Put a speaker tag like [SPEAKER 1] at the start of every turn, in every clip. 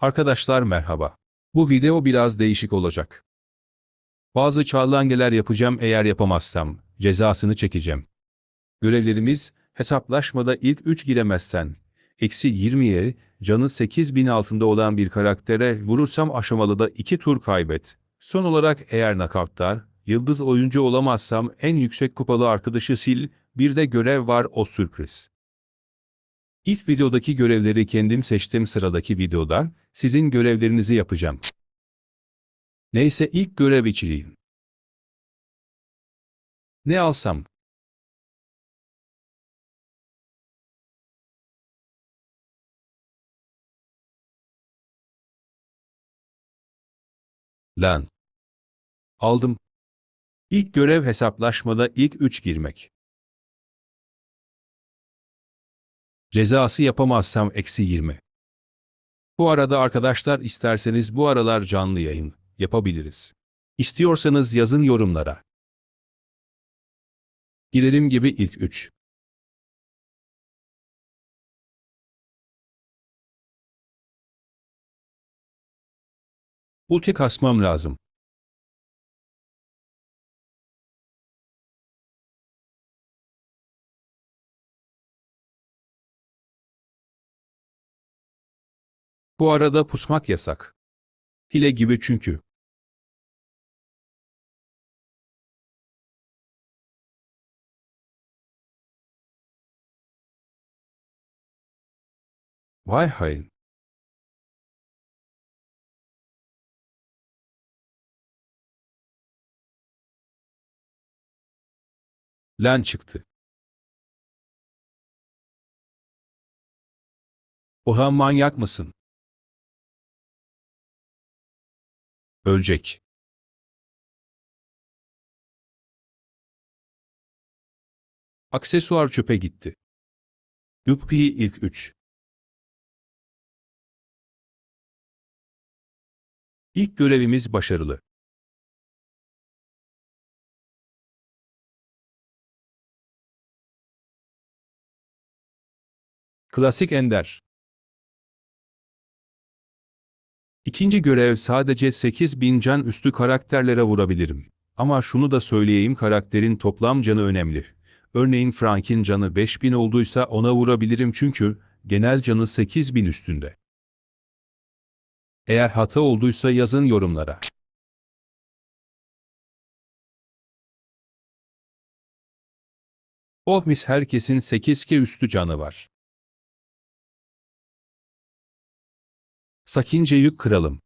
[SPEAKER 1] Arkadaşlar merhaba. Bu video biraz değişik olacak. Bazı çağlangeler yapacağım eğer yapamazsam, cezasını çekeceğim. Görevlerimiz, hesaplaşmada ilk 3 giremezsen, eksi 20'ye, canı 8000 altında olan bir karaktere vurursam aşamalıda 2 tur kaybet. Son olarak eğer nakavttar, yıldız oyuncu olamazsam en yüksek kupalı arkadaşı sil, bir de görev var o sürpriz. İlk videodaki görevleri kendim seçtim sıradaki videoda, sizin görevlerinizi yapacağım. Neyse ilk görev içeriği. Ne alsam? Lan. Aldım. İlk görev hesaplaşmada ilk 3 girmek. Cezası yapamazsam eksi 20. Bu arada arkadaşlar isterseniz bu aralar canlı yayın yapabiliriz. İstiyorsanız yazın yorumlara. Girelim gibi ilk 3. Ulti kasmam lazım. Bu arada pusmak yasak. Hile gibi çünkü. Vay hain. Lan çıktı. Oha manyak mısın? Ölecek. Aksesuar çöpe gitti. Yuppi ilk 3. İlk görevimiz başarılı. Klasik Ender. İkinci görev sadece 8000 can üstü karakterlere vurabilirim. Ama şunu da söyleyeyim karakterin toplam canı önemli. Örneğin Frank'in canı 5000 olduysa ona vurabilirim çünkü genel canı 8000 üstünde. Eğer hata olduysa yazın yorumlara. Oh mis herkesin 8k üstü canı var. Sakinca'yı kıralım.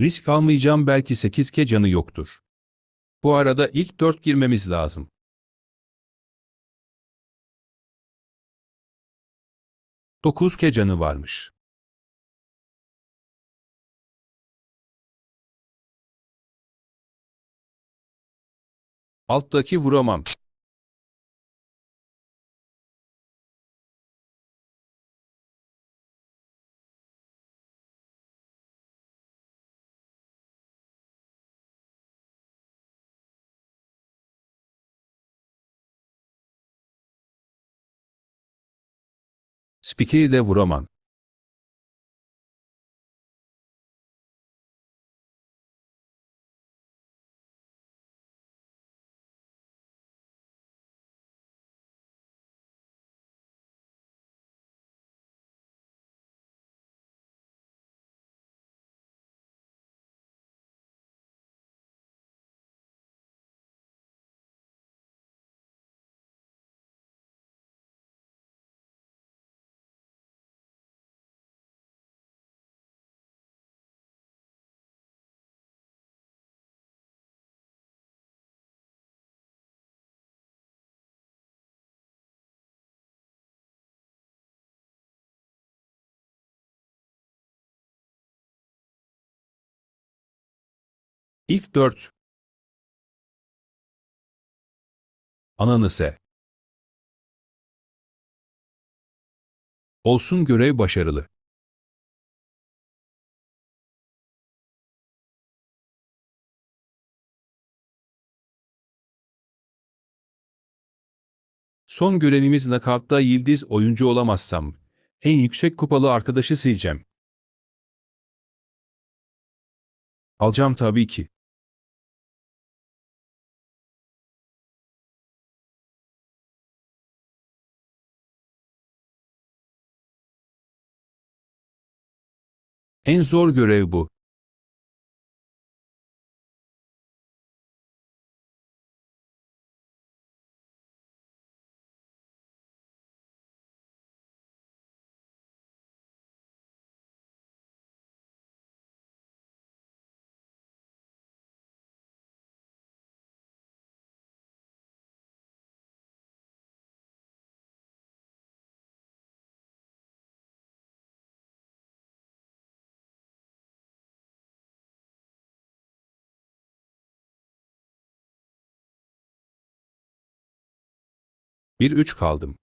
[SPEAKER 1] Risk almayacağım belki 8k canı yoktur. Bu arada ilk 4 girmemiz lazım. Dokuz k canı varmış. Alttaki vuramam. Spikeyi de vuramam. İlk dört. Ananıse. Olsun görev başarılı. Son görevimiz nakavtta Yildiz oyuncu olamazsam, en yüksek kupalı arkadaşı sileceğim. Alacağım tabii ki. En zor görev bu. Bir üç kaldım.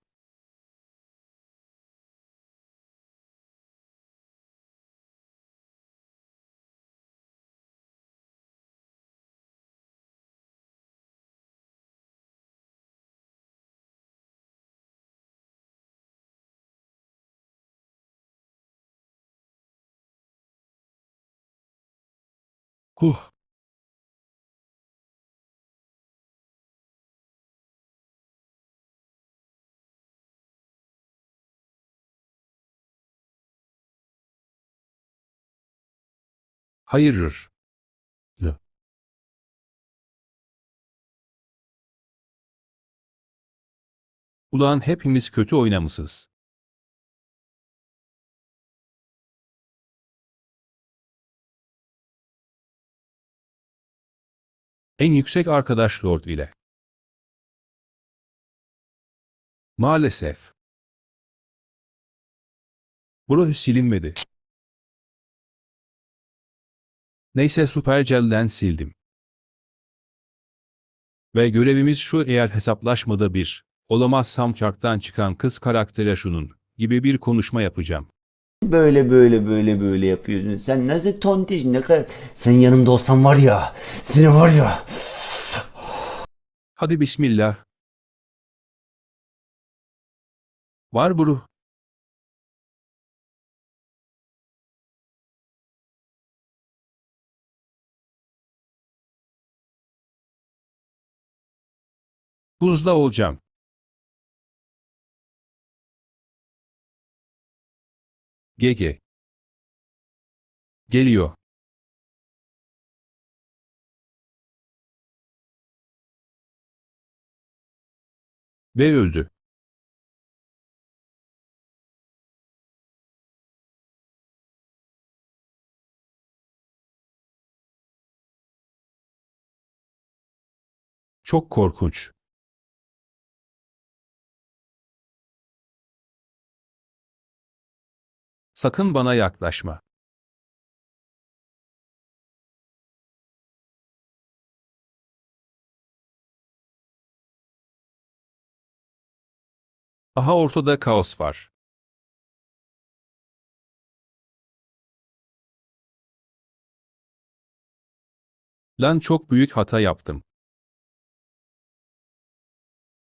[SPEAKER 1] Huh. Hayırdır? Lı. Ulan hepimiz kötü oynamışız. En yüksek arkadaş Lord ile. Maalesef. Burası silinmedi. Neyse Supercell'den sildim. Ve görevimiz şu eğer hesaplaşmada bir, olamazsam çarktan çıkan kız karaktere şunun, gibi bir konuşma yapacağım.
[SPEAKER 2] Böyle böyle böyle böyle yapıyorsun. Sen nasıl tontiş ne kadar... Sen yanımda olsan var ya. Seni var ya.
[SPEAKER 1] Hadi bismillah. Var buru. Buzda olacağım. GG. Geliyor. Ve öldü. Çok korkunç. Sakın bana yaklaşma. Aha ortada kaos var. Lan çok büyük hata yaptım.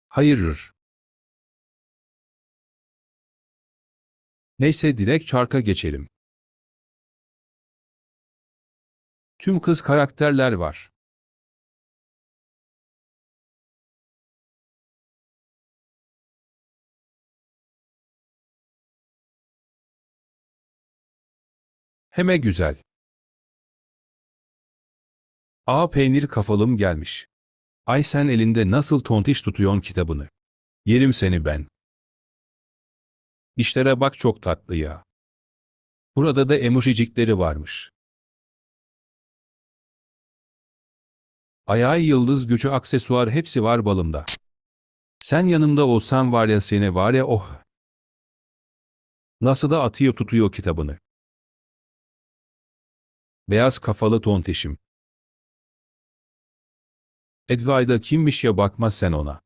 [SPEAKER 1] Hayırdır? Neyse direkt çarka geçelim. Tüm kız karakterler var. Heme güzel. Aa peynir kafalım gelmiş. Ay sen elinde nasıl tontiş tutuyorsun kitabını. Yerim seni ben. İşlere bak çok tatlı ya. Burada da emojicikleri varmış. Ayağı yıldız gücü aksesuar hepsi var balımda. Sen yanımda olsan var ya seni var ya oh. Nasıl da atıyor tutuyor kitabını. Beyaz kafalı tontişim. Edvayda kimmiş ya bakma sen ona.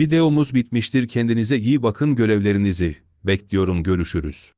[SPEAKER 1] Videomuz bitmiştir kendinize iyi bakın görevlerinizi. Bekliyorum görüşürüz.